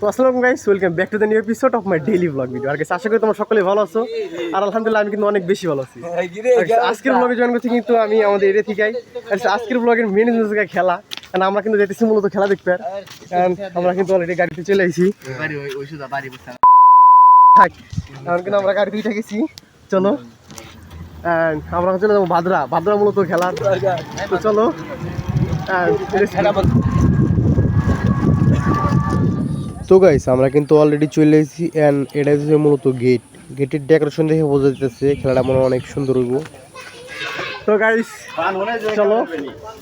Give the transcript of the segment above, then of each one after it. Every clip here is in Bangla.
তো আসসালামু guys welcome back to the new episode of my daily vlog video আর কি আশা করি তোমরা সকলে ভালো আছো। আর আলহামদুলিল্লাহ আমি কিন্তু অনেক বেশি ভালো আছি। আর আজকের ব্লগে জয়েন করছি কিন্তু আমি আমাদের এরিয়া থেকে আজকের ব্লগের মেন জায়গা খেলা। কারণ আমরা কিন্তু যেতেছি মূলত খেলা দেখতে। আর আমরা কিন্তু অলরেডি গাড়িতে চলে আইছি। থাক এখন কিন্তু আমরা গাড়িতে উঠে গেছি চলো আমরা চলে যাব ভাদ্রা। ভাদ্রা মূলত খেলা তো চলো। তো গাইস আমরা কিন্তু অলরেডি চলে এসেছি অ্যান্ড এটা হচ্ছে মূলত গেট গেটের ডেকোরেশন দেখে বোঝা যাচ্ছে খেলাটা মনে অনেক সুন্দর হইব। তো গাইস চলো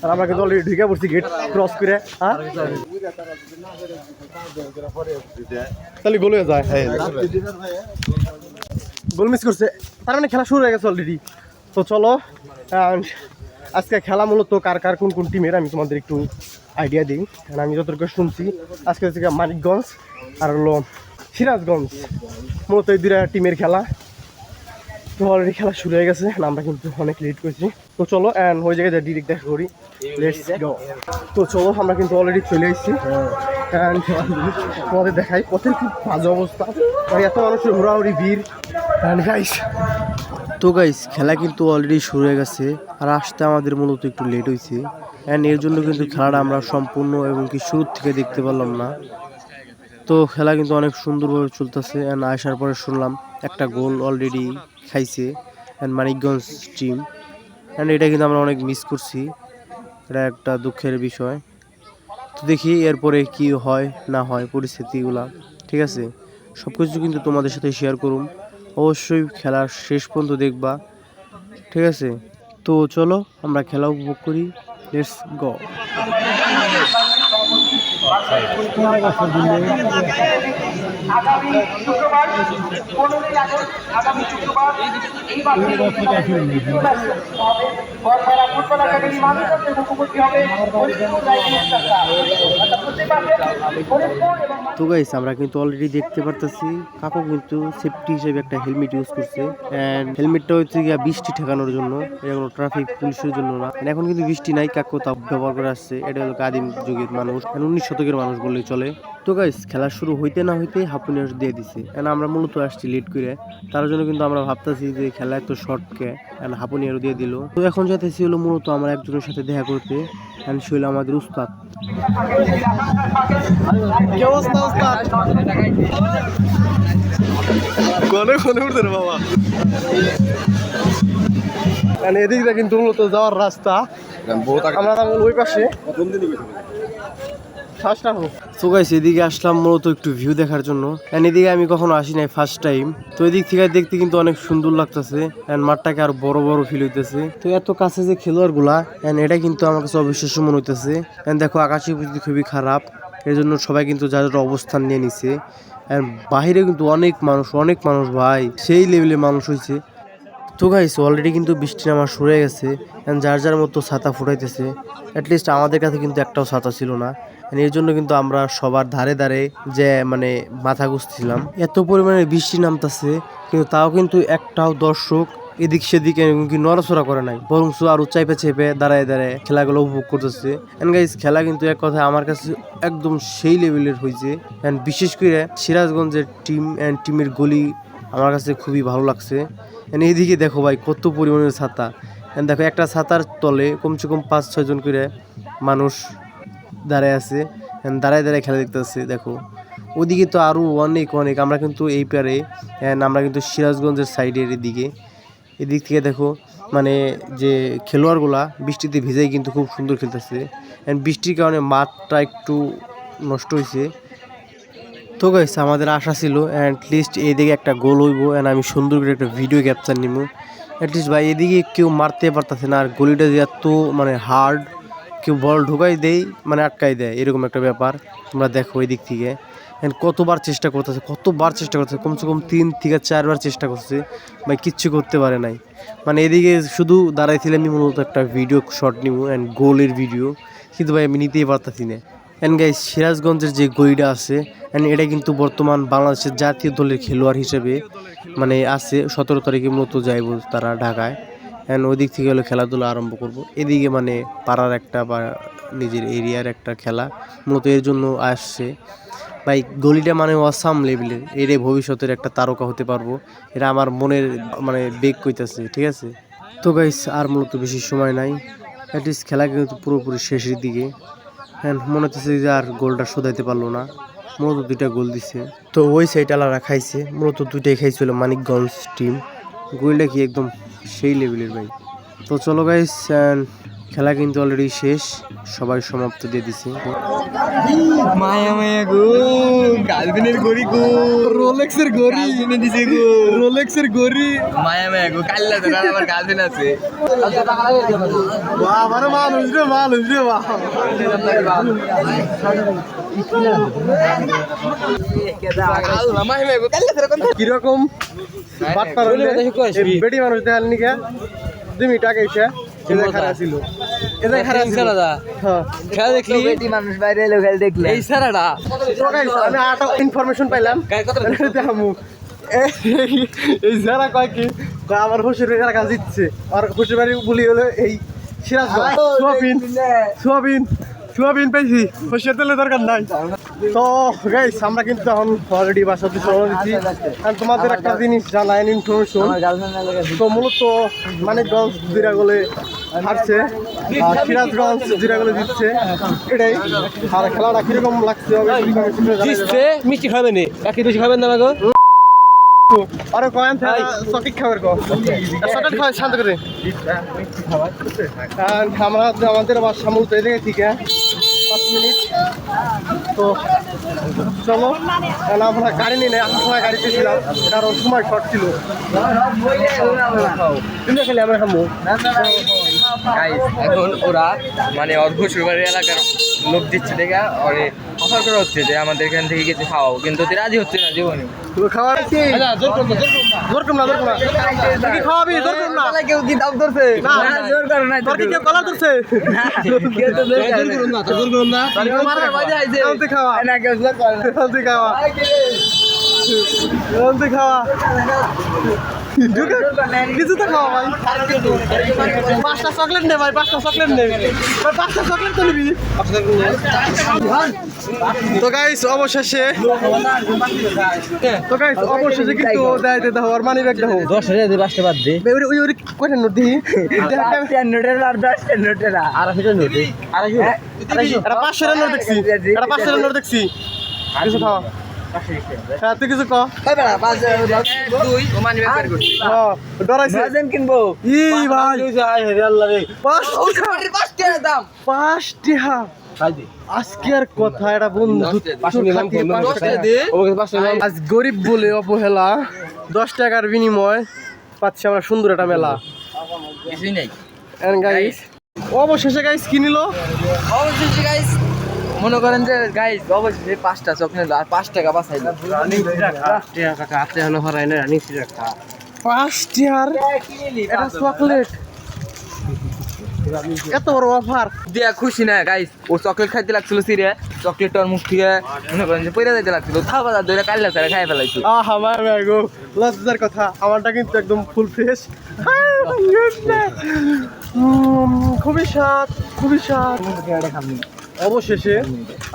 আর আমরা কিন্তু অলরেডি ঢুকে পড়ছি গেট ক্রস করে হ্যাঁ? তাহলে গোল হয়ে যায়। হ্যাঁ গোল মিস করছে। তার মানে খেলা শুরু হয়ে গেছে অলরেডি তো চলো আজকে খেলা মূলত কার কার কোন কোন টিমের আমি তোমাদের একটু আইডিয়া দিই। কারণ আমি যতটুকু শুনছি, আজকে হচ্ছে মানিকগঞ্জ আর হলো সিরাজগঞ্জ। মূলত এই দুটা টিমের খেলা। তো অলরেডি খেলা শুরু হয়ে গেছে আমরা কিন্তু অনেক লেট করেছি। তো চলো অ্যান্ড ওই জায়গায় ডিরেক্ট দেখা করি। তো চলো, আমরা কিন্তু অলরেডি চলে এসেছি। And তোমাদের দেখাই, পথের খুব বাজে অবস্থা। আর এত মানুষের হুড়াহুড়ি ভিড়। অ্যান্ড গাইস তো গাইস খেলা কিন্তু অলরেডি শুরু হয়ে গেছে, আর আসতে আমাদের মূলত একটু লেট হয়েছে। অ্যান্ড এর জন্য কিন্তু খেলাটা আমরা সম্পূর্ণ এবং কি শুরুর থেকে দেখতে পারলাম না। তো খেলা কিন্তু অনেক সুন্দরভাবে চলতেছে অ্যান্ড আসার পরে শুনলাম একটা গোল অলরেডি খাইছে অ্যান্ড মানিকগঞ্জ টিম অ্যান্ড এটা কিন্তু আমরা অনেক মিস করছি, এটা একটা দুঃখের বিষয়। তো দেখি এরপরে কি হয়, না হয় পরিস্থিতিগুলা, ঠিক আছে? সব কিছু কিন্তু তোমাদের সাথে শেয়ার করুম। অবশ্যই খেলার শেষ পর্যন্ত দেখবা। ঠিক আছে? তো চলো, আমরা খেলা উপভোগ করি। লেটস গো তো গাইস আমরা কিন্তু অলরেডি দেখতে পারতেছি, কাকু কিন্তু সেফটি হিসেবে একটা হেলমেট ইউজ করছে। এন্ড হেলমেটটা হচ্ছে গিয়া বৃষ্টি ঠেকানোর জন্য, এটা কোনো ট্রাফিক পুলিশের জন্য না। এখন কিন্তু বৃষ্টি নাই, কাকু তা ব্যবহার করে আসছে। এটা হলো আদিম যুগের মানুষ and উনিশ শতকের মানুষ বললেই চলে। তো গাইস খেলা শুরু হইতে না হইতে হাফুনিয়ার দিয়ে দিছে। এন্ড আমরা মূলত আসছি লেট করে। তার জন্য কিন্তু আমরা ভাবতেছি যে খেলা এত শর্টকে এন্ড হাফুনিয়ারও দিয়ে দিল। তো এখন যাইতেছি হলো মূলত আমরা একজনের সাথে দেখা করতে এন্ড সে হলো আমাদের উস্তাদ। বাবা? মানে এদিকটা কিন্তু মূলত যাওয়ার রাস্তা। আমরা ওই পাশে। এদিকে আসলাম মূলত একটু ভিউ দেখার জন্য। এদিকে আমি কখনো আসি নাই ফার্স্ট টাইম তো এদিক থেকে দেখতে কিন্তু অনেক সুন্দর মাঠটাকে বড় বড় ফিল হইতেছে। তো এত কাছে যে এটা কিন্তু আমার কাছে মনে হইতেছে। দেখো, আকাশের খুবই খারাপ। এর জন্য সবাই কিন্তু যার যার অবস্থান নিয়ে নিছে। বাহিরে কিন্তু অনেক মানুষ অনেক মানুষ ভাই। সেই লেভেলের মানুষ হয়েছে তো গাইস অলরেডি কিন্তু বৃষ্টি নামা শুরু হয়ে গেছে, and যার যার মতো ছাতা ফুটাইতেছে অ্যাটলিস্ট আমাদের কাছে কিন্তু একটাও ছাতা ছিল না এর জন্য কিন্তু আমরা সবার ধারে ধারে যে মানে মাথা গুছছিলাম এত পরিমাণে বৃষ্টি নামতাছে, কিন্তু তাও কিন্তু একটাও দর্শক এদিক সেদিক এমনকি নড়াচড়া করে নাই বরং আরও চাইপে চেপে দাঁড়ায় দাঁড়ায় খেলাগুলো উপভোগ করতেছে। অ্যান্ড গাইস খেলা কিন্তু এক কথায় আমার কাছে একদম সেই লেভেলের হয়েছে এন্ড বিশেষ করে সিরাজগঞ্জের টিম অ্যান্ড টিমের গলি আমার কাছে খুবই ভালো লাগছে। এইদিকে দেখো ভাই, কত পরিমাণের ছাতা। দেখো, একটা ছাতার তলে কমসে কম পাঁচ ছয়জন করে মানুষ দাঁড়ায় আছে। দাঁড়ায় দাঁড়ায় খেলা দেখতেছে দেখো। ওদিকে তো আরও অনেক অনেক। আমরা কিন্তু এই পারে আমরা কিন্তু সিরাজগঞ্জের সাইডের এদিকে। এদিক থেকে দেখো মানে যে খেলোয়াড়গুলা বৃষ্টিতে ভিজাই কিন্তু খুব সুন্দর খেলতেছে। এন্ড বৃষ্টির কারণে মাঠটা একটু নষ্ট হয়েছে তো গাইস আমাদের আশা ছিল অ্যাট লিস্ট এইদিকে একটা গোল হইব অ্যান্ড আমি সুন্দর করে একটা ভিডিও ক্যাপচার নিব অ্যাটলিস্ট ভাই, এদিকে কেউ মারতে পারতেছে না আর গলিটা যে এত মানে হার্ড কেউ বল ঢুকাই দেয় মানে আটকাই দেয়, এরকম একটা ব্যাপার। তোমরা দেখো এই দিক থেকে। অ্যান্ড কতবার চেষ্টা করতেছে, কতবার চেষ্টা করতেছে, কমসে কম তিন থেকে চারবার চেষ্টা করছে ভাই, কিচ্ছু করতে পারে নাই। মানে এদিকে শুধু দাঁড়াইছিলাম আমি মূলত একটা ভিডিও শট নিব অ্যান্ড গোলের ভিডিও কিন্তু ভাই, আমি নিতেই পারতাছি না। অ্যান্ড গাইস সিরাজগঞ্জের যে গইটা আছে অ্যান্ড এটা কিন্তু বর্তমান বাংলাদেশের জাতীয় দলের খেলোয়াড় হিসেবে মানে আছে, সতেরো তারিখে মতো যাইব তারা ঢাকায়। অ্যান্ড ওই দিক থেকে হলো খেলাধুলা আরম্ভ করব। এদিকে মানে পাড়ার একটা বা নিজের এরিয়ার একটা খেলা মূলত এর জন্য আসছে। ভাই, গলিটা মানে অসাম লেভেলের এর ভবিষ্যতের একটা তারকা হতে পারব। এটা আমার মনের মানে বেগ কইতাছে, ঠিক আছে? তো গাইস আর মূলত বেশি সময় নাই। অ্যাটলিস্ট খেলা কিন্তু পুরোপুরি শেষের দিকে। হ্যাঁ মনে হচ্ছে যে আর গোলটা শোধাইতে পারল না। মূলত দুইটা গোল দিছে। তো ওই সাইড আলারা খাইছে। মূলত দুইটাই খাইছিল মানিকগঞ্জ টিম গোলটা কি একদম সেই লেভেলের ভাই? তো চলো গাইস খেলা কিন্তু অলরেডি শেষ সবাই সমাপ্ত দিয়ে দিছে। মায়া মায়া গো গার্লফ্রেন্ডের গড়ি গো রোলেক্সের গড়ি কিনে দিছে গো। রোলেক্সের গড়ি। মায়া মায়া গো কাল্লা তো আমার গার্লফ্রেন্ড আছে। আমার মানুষ রে মানুষ রে কাল্লা কীরকম? এই বেটি মানুষ দেখাল নিকা দুই মিনিট আগে হ্যাঁ। ইনফরমেশন পাইলাম। এই- যারা কয় কি? আমার এলাকা জিতছে। আর শ্বশুর বাড়ি বলি হলো এই সিরাজগঞ্জ। সোয়াবিন সোয়াবিন সোয়াবিন পাইছি শ্বশুর তেলের দরকার নাই। তো গাইস আমরা কিন্তু এখন অলরেডি বাসাতে চলে দিচ্ছি আর তোমাদের একটা জিনিস জানাই ইনফরমেশন তো মূলত মানিকগঞ্জ জিরাগলে হারছে আর সিরাজগঞ্জ জিরাগলে জিতছে। এটাই। আর খেলাটা কীরকম লাগছে হবে জিতছে মিষ্টি খাবেন নি। কাকি বেশি খাবেন না গো আরে কয়েন সঠিক খাবার কো। সঠিক খাবার শান্ত করে। আমরা আমাদের বাসা মূলত এদিকে ঠিক তো চলো কারণ আমরা গাড়ি নিয়ে নেই সময় গাড়িতে ছিলাম। কারণ সময় শর্ট ছিল। তুমি খেলে, আমরা গাইস এখন ওরা মানে অর্ঘ সুরবাড়ির এলাকার লোক দিচ্ছে দেখা ওরে অফার করা হচ্ছে যে আমাদের এখান থেকে কিছু খাওয়াও কিন্তু তুই রাজি হচ্ছে না জীবনে তুমি খাওয়ার কি জোর কম না জোর না কি খাওয়াবি জোর না কেউ কি দাম ধরছে না, জোর করে না তোর কি কেউ ধরছে কেউ তো জোর করে না জোর না মারার মজা আইছে তুই খাওয়া না কেউ জোর করে না তুই খাওয়া তুই খাওয়া কিছু তো খাওয়া ভাই পাঁচটা চকলেট নে ভাই পাঁচটা চকলেট নে ভাই পাঁচটা চকলেট তো নিবি তো গাইস অবশেষে তো গাইস অবশেষে কিন্তু দেয় দে দাও আর মানি ব্যাগ দাও দশ হাজার দিয়ে পাঁচটা বাদ দে ওই ওই ওই কয়টা নোট দিই নোটের আর দশটা নোটের আড়াইশোটা নোটে আড়াইশো আড়াইশো এটা পাঁচশো নোট দেখছি এটা পাঁচশো নোট দেখছি কিছু খাওয়া হ্যাঁ তুই কিছু কহ দুই ও ব্যাগ বের করছি। ডরাইছে। কিনবো। ই ভাই। পাঁচ টাকা দাম। পাঁচ টাকা আজকে আর কথা এটা বন্ধু আজ গরিব বলে অবহেলা। দশ টাকার বিনিময়। পাচ্ছি আমরা সুন্দর একটা মেলা। কিছুই গাইস অবশেষে গাইস কিনিল অবশেষে গাইস মনে করেন যে গাইস অবশেষে পাঁচটা চকলেট আর পাঁচ টাকা বাঁচাই পাঁচ টাকার এটা চকলেট। এত বড় অফার দিয়া খুশি না গাইস ও চকলেট খাইতে লাগছিল সিরে চকলেট ওর মুখ থেকে মনে করেন যে পয়রা যাইতে লাগছিল। থা বাজার ধরে কাল্লা তারা খাই ফেলাইছো আহা মাই মাই গো লজ্জার কথা আমারটা কিন্তু একদম ফুল ফ্রেশ খুবই স্বাদ খুবই স্বাদ। অবশেষে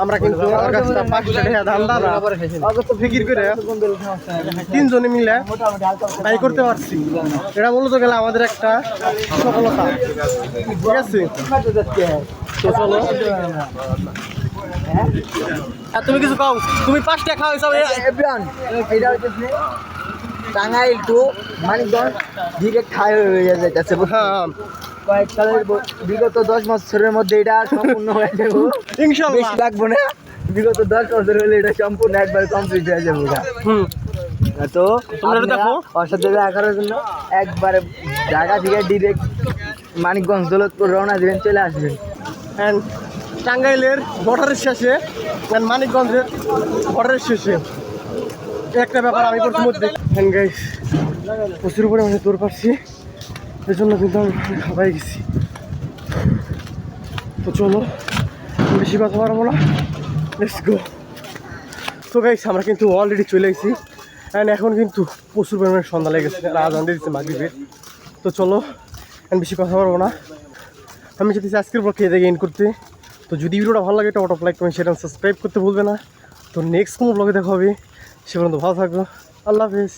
আমরা কিন্তু ফিকির করে তিনজনে মিলে তাই করতে পারছি। এটা বলতে গেলে আমাদের একটা সফলতা। ঠিক আছে? তো চলো। আর তুমি কিছু খাও তুমি পাঁচটা খাও সব টাঙ্গাইল টু মানিকগঞ্জ ডিরেক্ট হাই হয়ে যাচ্ছে হ্যাঁ। কয়েককালের ব- বিগত দশ বছরের মধ্যে এটা সম্পূর্ণ হয়ে যাবে। বেশি লাগবো না। বিগত দশ বছর হলে এটা সম্পূর্ণ একবার কমপ্লিট হয়ে যাবে। তো দেখো। অসাধ্য দেখার জন্য একবারে ঢাকা থেকে ডিরেক্ট মানিকগঞ্জ দৌলতপুর রওনা দিবেন চলে আসবেন। অ্যান্ড টাঙ্গাইলের বর্ডারের শেষে অ্যান্ড মানিকগঞ্জের বর্ডারের শেষে। একটা ব্যাপার আমি হ্যান্ড গাইস প্রচুর পরিমাণে দৌড় পাচ্ছি। এর জন্য কিন্তু আমি খাবাই গেছি। তো চলো, বেশি কথা পারব না। লেটস গো তো গাইছি আমরা কিন্তু অলরেডি চলে গেছি। অ্যান্ড এখন কিন্তু প্রচুর পরিমাণে সন্ধ্যা লেগেছে আর আজান দিয়ে দিচ্ছে তো চলো অ্যান্ড বেশি কথা পারব না। আমি যদি আজকের পর খেয়ে দেখে ইন করতে। তো যদি ভিডিওটা ভালো লাগে, একটা অটো লাইক কমেন্ট সেটা সাবস্ক্রাইব করতে ভুলবে না। তো নেক্সট কোনো ব্লগে দেখা হবে। সে পর্যন্ত ভালো থাকব আল্লাহ হাফিজ।